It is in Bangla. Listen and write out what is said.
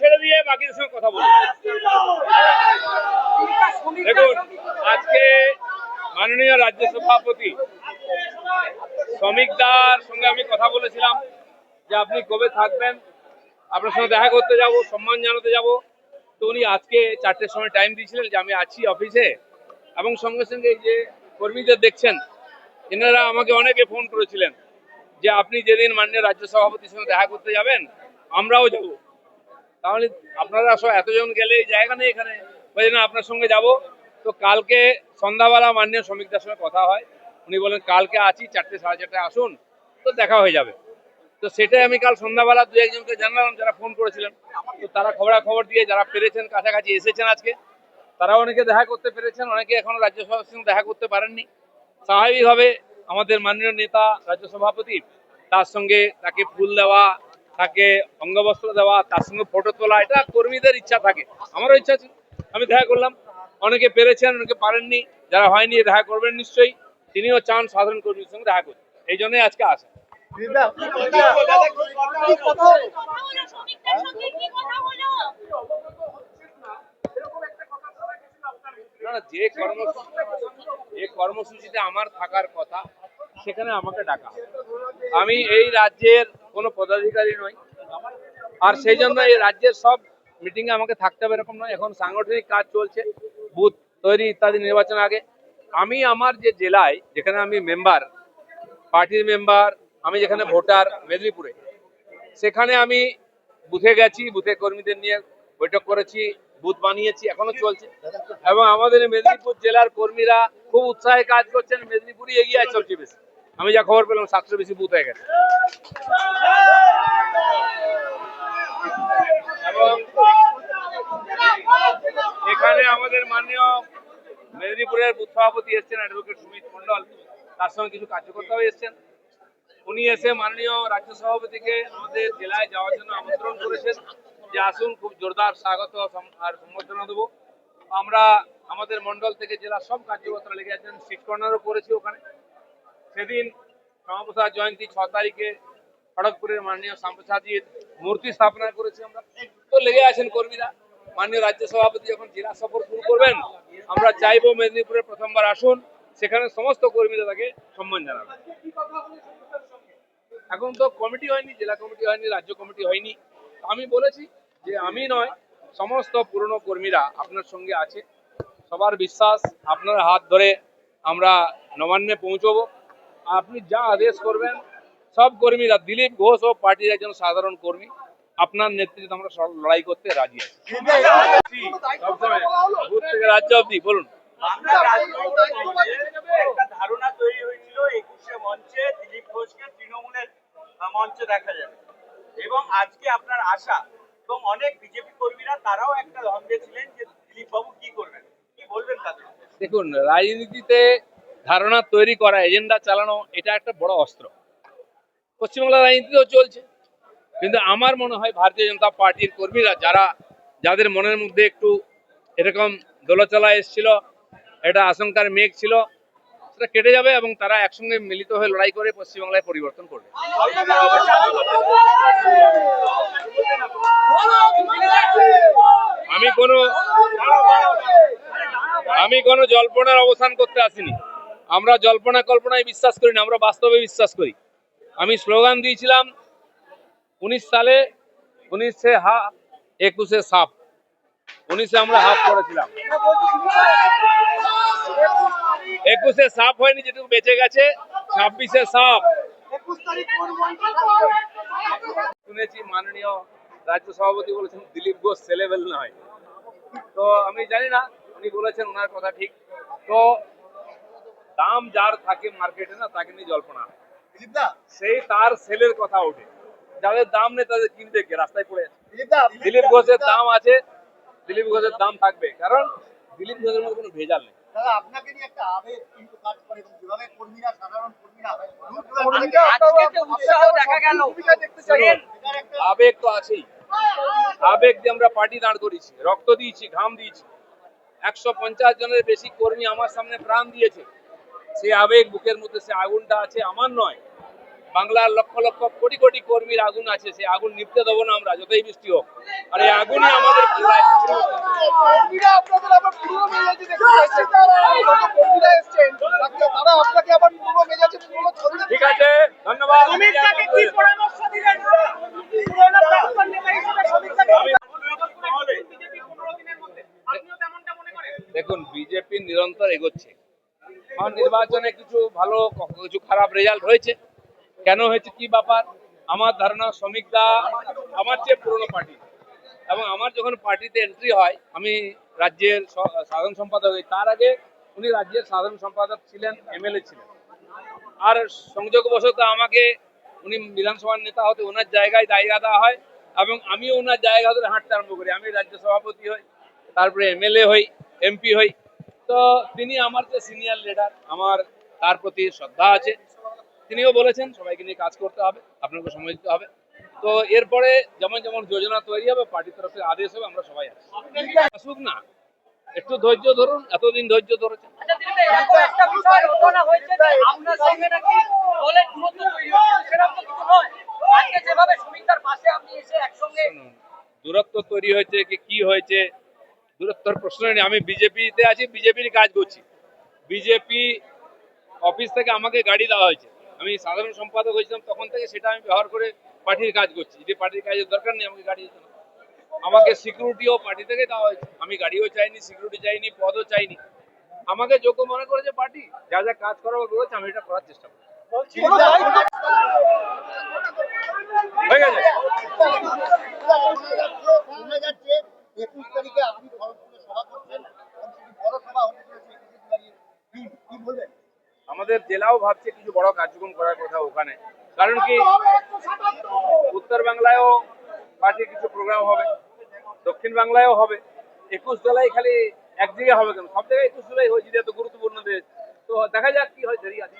ছেড়ে দিয়ে বাকিদের সঙ্গে কথা বলি দেখুন, আজকে মাননীয় রাজ্য সভাপতি শ্রমিকদার সঙ্গে আমি কথা বলেছিলাম যে আপনি কবে থাকবেন, আপনার সঙ্গে দেখা করতে যাব, সম্মান জানাতে যাব। তো উনি আজকে চারটের সময় টাইম দিয়েছিলেন যে আমি আছি অফিসে এবং সঙ্গে সঙ্গে যে কর্মীদের দেখছেন, এনারা আমাকে অনেকে ফোন করেছিলেন যে আপনি যেদিন মাননীয় রাজ্য সভাপতির সঙ্গে দেখা করতে যাবেন, আমরাও যাব। তাহলে আপনারা সব এতজন গেলে এই জায়গা নেই এখানে। বলছেন আপনার সঙ্গে যাব। তো কালকে সন্ধ্যাবেলা মাননীয় শ্রমিকদের সঙ্গে কথা হয়। উনি বলেন, কালকে আছি, চারটে সাড়ে চারটে আসুন। তো দেখা হয়ে যাবে। তো সেটাই আমি কাল সন্ধ্যাবেলা দু একজনকে জানালাম, যারা ফোন করেছিলেন। তো তারা খবরাখবর দিয়ে যারা পেরেছেন, কাছাকাছি এসেছেন আজকে, তারা অনেকে দেখা করতে পেরেছেন, অনেকে এখনও রাজ্য সভার সঙ্গে দেখা করতে পারেননি। স্বাভাবিকভাবে আমাদের মাননীয় নেতা, রাজ্য সভাপতি, তার সঙ্গে তাকে ফুল দেওয়া তাকে অঙ্গবস্ত্র দেওয়া তার সঙ্গে ফটো তোলা এটা কর্মীদের ইচ্ছা থাকে। আমারও ইচ্ছা ছিল। আমি দেখা করলাম। অনেকে পেরেছেন অনেকে পারেননি। যারা হয়নি দেখা করবেন নিশ্চয়ই। তিনিও চান সাধারণ কর্মীর সঙ্গে দেখা করতে। এই জন্যই আজকে আসা। কথা হলো শ্রমিকদের সঙ্গে কি কথা হলো না না, যে যে কর্মসূচিতে আমার থাকার কথা সেখানে আমাকে ডাকা। আমি এই রাজ্যের কোনো পদাধিকারী নই আর সেই জন্য এই রাজ্যের সব মিটিং এ আমাকে থাকতে হবে এরকম নয়। এখন সাংগঠনিক কাজ চলছে বুথ তৈরি ইত্যাদি নির্বাচন আগে। আমি আমার যে জেলায়, যেখানে আমি মেম্বার পার্টির মেম্বার আমি যেখানে ভোটার মেদিনীপুরে, সেখানে আমি বুথে গেছি বুথে কর্মীদের নিয়ে বৈঠক করেছি বুথ বানিয়েছি, এখনও চলছে। এবং আমাদের মেদিনীপুর জেলার কর্মীরা খুব উৎসাহে কাজ করছেন, মেদিনীপুরই এগিয়ে আছে সবচেয়ে বেশি। আমি যা খবর পেলাম সাতশো বেশি বুথ হয়ে গেছে। এবং এখানে আমাদের মাননীয় মেদিনীপুরের বুথ সভাপতি এসছেন অ্যাডভোকেট সুমিত মন্ডল তার সঙ্গে কিছু কার্যকর্তাও এসছেন। উনি এসে মাননীয় রাজ্য সভাপতিকে আমাদের জেলায় যাওয়ার জন্য আমন্ত্রণ করেছেন। যে আসুন, খুব জোরদার স্বাগত আর সম্বর্ধনা দেবো। আমরা আমাদের মন্ডল থেকে জেলার সব কার্যকর্তারা লেগে আছেন। সিট কর্নারও করেছি ওখানে। সেদিন শ্যামাপ্রসাদ জয়ন্তী ছ তারিখে খড়গপুরের মাননীয় শ্যামপ্রসাদজির মূর্তি স্থাপনা করেছি আমরা। তো লেগে আছেন কর্মীরা। মাননীয় রাজ্য সভাপতি যখন জেলা সফর শুরু করবেন, আমরা চাইব মেদিনীপুরে প্রথমবার আসুন, সেখানে সমস্ত কর্মীরা তাকে সম্মান জানাবেন এখন তো কমিটি হয়নি, জেলা কমিটি হয়নি, রাজ্য কমিটি হয়নি। আমি বলেছি যে আমি নয়, সমস্ত পুরনো কর্মীরা আপনার সঙ্গে আছে। সবার বিশ্বাস, আপনার হাত ধরে আমরা নবান্নে পৌঁছবো। আপনি যা আদেশ করবেন সব কর্মীরা দিলীপ ঘোষ ও পার্টির একজন সাধারণ কর্মী আপনার নেতৃত্বে আমরা সব লড়াই করতে রাজি আছি। রাজ্য অব্দি বলুন। ধারণা তৈরি হয়েছিল একুশে মঞ্চে দিলীপ ঘোষকে তৃণমূলের মঞ্চে দেখা যাবে। এবং আজকে আপনার আশা এবং অনেক বিজেপি কর্মীরা তারাও একটা ছিলেন যে দিলীপ বাবু কি করবেন? কি বলবেন তাদের? দেখুন রাজনীতিতে ধারণা তৈরি করা এজেন্ডা চালানো, এটা একটা বড় অস্ত্র। পশ্চিমবাংলার রাজনীতিতেও চলছে। কিন্তু আমার মনে হয় ভারতীয় জনতা পার্টির কর্মীরা, যারা, যাদের মনের মধ্যে একটু এরকম দোলাচলা এসেছিল এটা আশঙ্কার মেঘ ছিল, সেটা কেটে যাবে এবং তারা একসঙ্গে মিলিত হয়ে লড়াই করে পশ্চিমবাংলায় পরিবর্তন করবে। আমি কোনো আমি কোনো জল্পনার অবসান করতে আসিনি। আমরা জল্পনা কল্পনায় বিশ্বাস করি না, আমরা বাস্তবে বিশ্বাস করি। আমি স্লোগান দিয়েছিলাম, উনিশ সালে, উনিশে হা, একুশে সাপ। উনিশে আমরা হাফ করেছিলাম। একুশে সাপ হয়নি, যেটুকু বেঁচে গেছে, ছাব্বিশে সাপ। শুনেছি মাননীয় রাজ্য সভাপতি বলেছেন, দিলীপ ঘোষ সেলেবেল নয়। তো আমি জানি না, উনি বলেছেন ওনার কথা ঠিক। তো দাম যার থাকে মার্কেটে না তাকে নিয়ে জল্পনা হয়। সেই তার সেলের কথা ওঠে। যাদের দাম নেই তাদের কিনবে কে? রাস্তায় পড়ে দিলীপ ঘোষের দাম আছে দিলীপ ঘোষের দাম থাকবে। কারণ দিলীপ ঘোষের মধ্যে কোনো ভেজাল নেই। দাদা আপনাকে নিয়ে একটা আবেগ কিন্তু কাজ করে এবং যেভাবে কর্মীরা সাধারণ কর্মীরা আজকে যে উৎসাহ দেখা গেল। শুনুন, আবেগ তো আছেই। আবেগ দিয়ে আমরা পার্টি দাঁড় করেছি রক্ত দিয়েছি ঘাম দিয়েছি। একশো পঞ্চাশ জনের বেশি কর্মী আমার সামনে প্রাণ দিয়েছে। সেই আবেগ বুকের মধ্যে সে আগুনটা আছে আমার নয়। বাংলার লক্ষ লক্ষ কোটি কোটি কর্মীর আগুন আছে সেই আগুন নিপতে দেবো না আমরা যতই বৃষ্টি হোক। আর এই আগুনই আমাদের ঠিক আছে ধন্যবাদ। মনে দেখুন বিজেপি নিরন্তর এগোচ্ছে। আমার নির্বাচনে কিছু ভালো, কিছু খারাপ রেজাল্ট হয়েছে। কেন হয়েছে? কি ব্যাপার? আমার ধারণা শ্রমিকদা আমার চেয়ে পুরনো পার্টি এবং আমার যখন পার্টিতে এন্ট্রি হয়, আমি রাজ্যের সাধারণ সম্পাদক হই। তার আগে উনি রাজ্যের সাধারণ সম্পাদক ছিলেন এমএলএ ছিলেন। আর সংযোগবশত আমাকে উনি বিধানসভার নেতা হতে ওনার জায়গায় জায়গা দেওয়া হয় এবং আমিও ওনার জায়গা ধরে হাঁটতে আরম্ভ করি। আমি রাজ্য সভাপতি হই, তারপরে এমএলএ হই এমপি হই। তো তিনি আমার যে সিনিয়র লিডার আমার তার প্রতি শ্রদ্ধা আছে। তিনিও বলেছেন সবাইকে নিয়ে কাজ করতে হবে আপনাকে সময় দিতে হবে। তো এরপরে যেমন যেমন যোজনা তৈরি হবে পার্টির তরফ থেকে আদেশ হবে আমরা সবাই আসুক না একটু ধৈর্য ধরুন এতদিন ধৈর্য ধরেছেন। আচ্ছা দূরত্ব তৈরি হয়েছে কি হয়েছে দূরত্বর প্রশ্ন নেই। আমি বিজেপিতে আছি, বিজেপির কাজ করছি। বিজেপি অফিস থেকে আমাকে গাড়ি দেওয়া হয়েছে। আমি সাধারণ সম্পাদক হয়েছিলাম তখন থেকে, সেটা আমি ব্যবহার করে পার্টির কাজ করছি। যে পার্টির কাজের দরকার নেই, আমাকে গাড়ি দিতে। আমাকে সিকিউরিটিও পার্টি থেকে দেওয়া হয়েছে। আমি গাড়িও চাইনি, সিকিউরিটি চাইনি, পদও চাইনি। আমাকে যোগ্য মনে করেছে পার্টি। যা যা কাজ করার বলেছে আমি এটা করার চেষ্টা করি কোনো দায়িত্ব হয়ে গেছে? একুশ তারিখে আপনি খড়গপুরে সভা করছেন বড় সভা হতে চলেছে কি বলবেন আমাদের জেলাও ভাবছে কিছু বড় কার্যক্রম করার কথা ওখানে কারণ কি উত্তর বাংলায়ও পার্টির কিছু প্রোগ্রাম হবে দক্ষিণ বাংলায়ও হবে একুশ জুলাই খালি এক জায়গায় হবে কেন সব জায়গায় একুশ জুলাই হয়েছে যেহেতু গুরুত্বপূর্ণ দেশ তো দেখা যাক কি হয় দেরি আছে